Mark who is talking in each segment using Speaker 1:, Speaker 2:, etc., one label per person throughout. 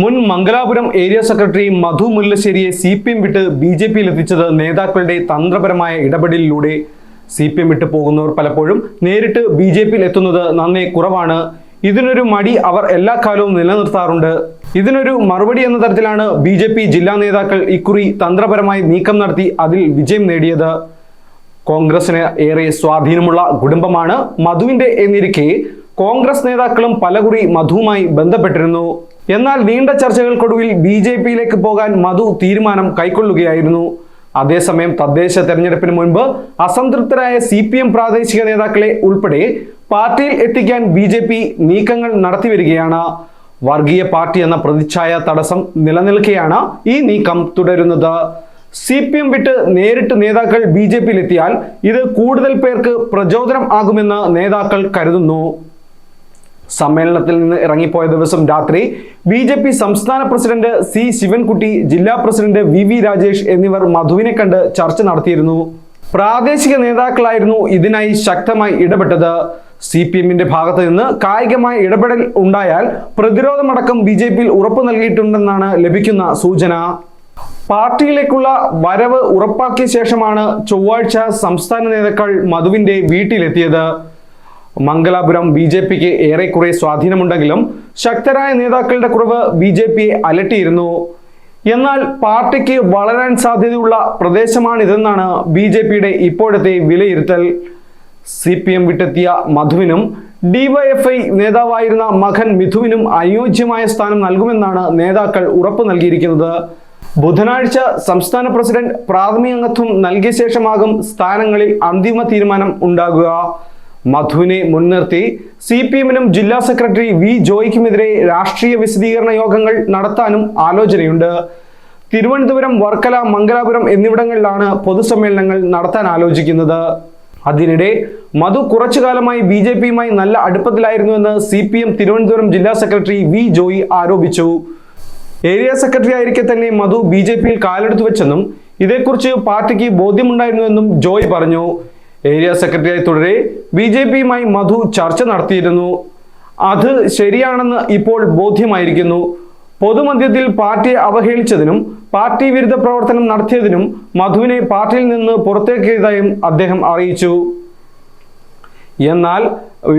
Speaker 1: മുൻ Mangalapuram area secretary Madhu മുല്ലശ്ശേരിയെ C P M വിട്ട് ബി ജെ പിയിൽ എത്തിച്ചത് നേതാക്കളുടെ തന്ത്രപരമായ ഇടപെടലിലൂടെ സി പി എം വിട്ട് പോകുന്നവർ പലപ്പോഴും നേരിട്ട് ബി ജെ പിയിൽ എത്തുന്നത് നന്നേ കുറവാണ്. ഇതിനൊരു മടി അവർ എല്ലാ കാലവും നിലനിർത്താറുണ്ട്. ഇതിനൊരു മറുപടി എന്ന തരത്തിലാണ് ബി ജെ പി ജില്ലാ നേതാക്കൾ ഇക്കുറി തന്ത്രപരമായി നീക്കം നടത്തി അതിൽ വിജയം നേടിയത്. കോൺഗ്രസിന് ഏറെ സ്വാധീനമുള്ള കുടുംബമാണ് മധുവിന്റെ എന്നിരിക്കെ കോൺഗ്രസ് നേതാക്കളും പലകുറി മധുവുമായി ബന്ധപ്പെട്ടിരുന്നു. എന്നാൽ നീണ്ട ചർച്ചകൾക്കൊടുവിൽ ബി ജെ പിയിലേക്ക് പോകാൻ മധു തീരുമാനം കൈക്കൊള്ളുകയായിരുന്നു. അതേസമയം തദ്ദേശ തെരഞ്ഞെടുപ്പിന് മുൻപ് അസംതൃപ്തരായ സി പി എം പ്രാദേശിക നേതാക്കളെ ഉൾപ്പെടെ പാർട്ടിയിൽ എത്തിക്കാൻ ബി ജെ പി നീക്കങ്ങൾ നടത്തിവരികയാണ്. വർഗീയ പാർട്ടി എന്ന പ്രതിച്ഛായ തടസ്സം നിലനിൽക്കെയാണ് ഈ നീക്കം തുടരുന്നത്. സി പി എം വിട്ട് നേരിട്ട് നേതാക്കൾ ബി ജെ പിയിൽ എത്തിയാൽ ഇത് കൂടുതൽ പേർക്ക് പ്രചോദനം ആകുമെന്ന് നേതാക്കൾ കരുതുന്നു. സമ്മേളനത്തിൽ നിന്ന് ഇറങ്ങിപ്പോയ ദിവസം രാത്രി ബി ജെ പി സംസ്ഥാന പ്രസിഡന്റ് സി ശിവൻകുട്ടി ജില്ലാ പ്രസിഡന്റ് വി വി രാജേഷ് എന്നിവർ മധുവിനെ കണ്ട് ചർച്ച നടത്തിയിരുന്നു. പ്രാദേശിക നേതാക്കളായിരുന്നു ഇതിനായി ശക്തമായി ഇടപെട്ടത്. സി പി എമ്മിന്റെ ഭാഗത്ത് നിന്ന് കായികമായ ഇടപെടൽ ഉണ്ടായാൽ പ്രതിരോധമടക്കം ബി ജെ പിയിൽ ഉറപ്പു നൽകിയിട്ടുണ്ടെന്നാണ് ലഭിക്കുന്ന സൂചന. പാർട്ടിയിലേക്കുള്ള വരവ് ഉറപ്പാക്കിയ ശേഷമാണ് ചൊവ്വാഴ്ച സംസ്ഥാന നേതാക്കൾ മധുവിന്റെ വീട്ടിലെത്തിയത്. മംഗലാപുരം ബി ജെ പിക്ക് ഏറെക്കുറെ സ്വാധീനമുണ്ടെങ്കിലും ശക്തരായ നേതാക്കളുടെ കുറവ് ബി ജെ പിയെ അലട്ടിയിരുന്നു. എന്നാൽ പാർട്ടിക്ക് വളരാൻ സാധ്യതയുള്ള പ്രദേശമാണിതെന്നാണ് ബി ജെ പിയുടെ ഇപ്പോഴത്തെ വിലയിരുത്തൽ. സി പി എം വിട്ടെത്തിയ മധുവിനും ഡിവൈഎഫ്ഐ നേതാവായിരുന്ന മകൻ മിഥുവിനും അനുയോജ്യമായ സ്ഥാനം നൽകുമെന്നാണ് നേതാക്കൾ ഉറപ്പ് നൽകിയിരിക്കുന്നത്. ബുധനാഴ്ച സംസ്ഥാന പ്രസിഡന്റ് പ്രാഥമിക അംഗത്വം നൽകിയ ശേഷമാകും സ്ഥാനങ്ങളിൽ അന്തിമ തീരുമാനം ഉണ്ടാകുക. മധുവിനെ മുൻനിർത്തി സി പി എമ്മിനും ജില്ലാ സെക്രട്ടറി വി ജോയ്ക്കുമെതിരെ രാഷ്ട്രീയ വിശദീകരണ യോഗങ്ങൾ നടത്താനും ആലോചനയുണ്ട്. തിരുവനന്തപുരം വർക്കല മംഗലാപുരം എന്നിവിടങ്ങളിലാണ് പൊതുസമ്മേളനങ്ങൾ നടത്താൻ ആലോചിക്കുന്നത്. അതിനിടെ മധു കുറച്ചു കാലമായി ബി ജെ പിയുമായി നല്ല അടുപ്പത്തിലായിരുന്നുവെന്ന് സി പി എം തിരുവനന്തപുരം ജില്ലാ സെക്രട്ടറി വി ജോയി ആരോപിച്ചു. ഏരിയ സെക്രട്ടറി ആയിരിക്കെ തന്നെ മധു ബി ജെ പിയിൽ കാലെടുത്തു വെച്ചെന്നും ഇതേക്കുറിച്ച് പാർട്ടിക്ക് ബോധ്യമുണ്ടായിരുന്നുവെന്നും ജോയി പറഞ്ഞു. ഏരിയ സെക്രട്ടറിയായി തുടരെ. ബി ജെ പിയുമായി മധു ചർച്ച നടത്തിയിരുന്നു. അത് ശരിയാണെന്ന് ഇപ്പോൾ ബോധ്യമായിരിക്കുന്നു. പൊതുമധ്യത്തിൽ പാർട്ടിയെ അവഹേളിച്ചതിനും പാർട്ടി വിരുദ്ധ പ്രവർത്തനം നടത്തിയതിനും മധുവിനെ പാർട്ടിയിൽ നിന്ന് പുറത്തേക്കിയതായും അദ്ദേഹം അറിയിച്ചു. എന്നാൽ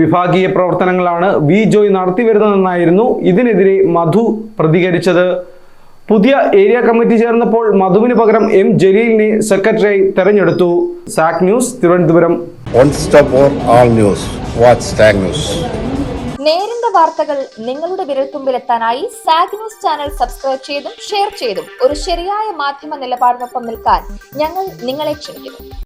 Speaker 1: വിഭാഗീയ പ്രവർത്തനങ്ങളാണ് വി ജോയ് നടത്തിവരുന്നതെന്നായിരുന്നു ഇതിനെതിരെ മധു പ്രതികരിച്ചത്. പുതിയ ഏരിയ കമ്മിറ്റി ചേർന്നപ്പോൾ മധുവിന് പകരം എം ജലീലിനെ സെക്രട്ടറിയായി തെരഞ്ഞെടുത്തു. സാക് ന്യൂസ് തിരുവനന്തപുരം.
Speaker 2: നേരിന്റെ വാർത്തകൾ നിങ്ങളുടെ വിരൽത്തുമ്പിലെത്താനായി സാഗ് ന്യൂസ് ചാനൽ സബ്സ്ക്രൈബ് ചെയ്തും ഷെയർ ചെയ്തും ഒരു ശരിയായ മാധ്യമ നിലപാടിനൊപ്പം നിൽക്കാൻ ഞങ്ങൾ നിങ്ങളെ ക്ഷണിക്കുന്നു.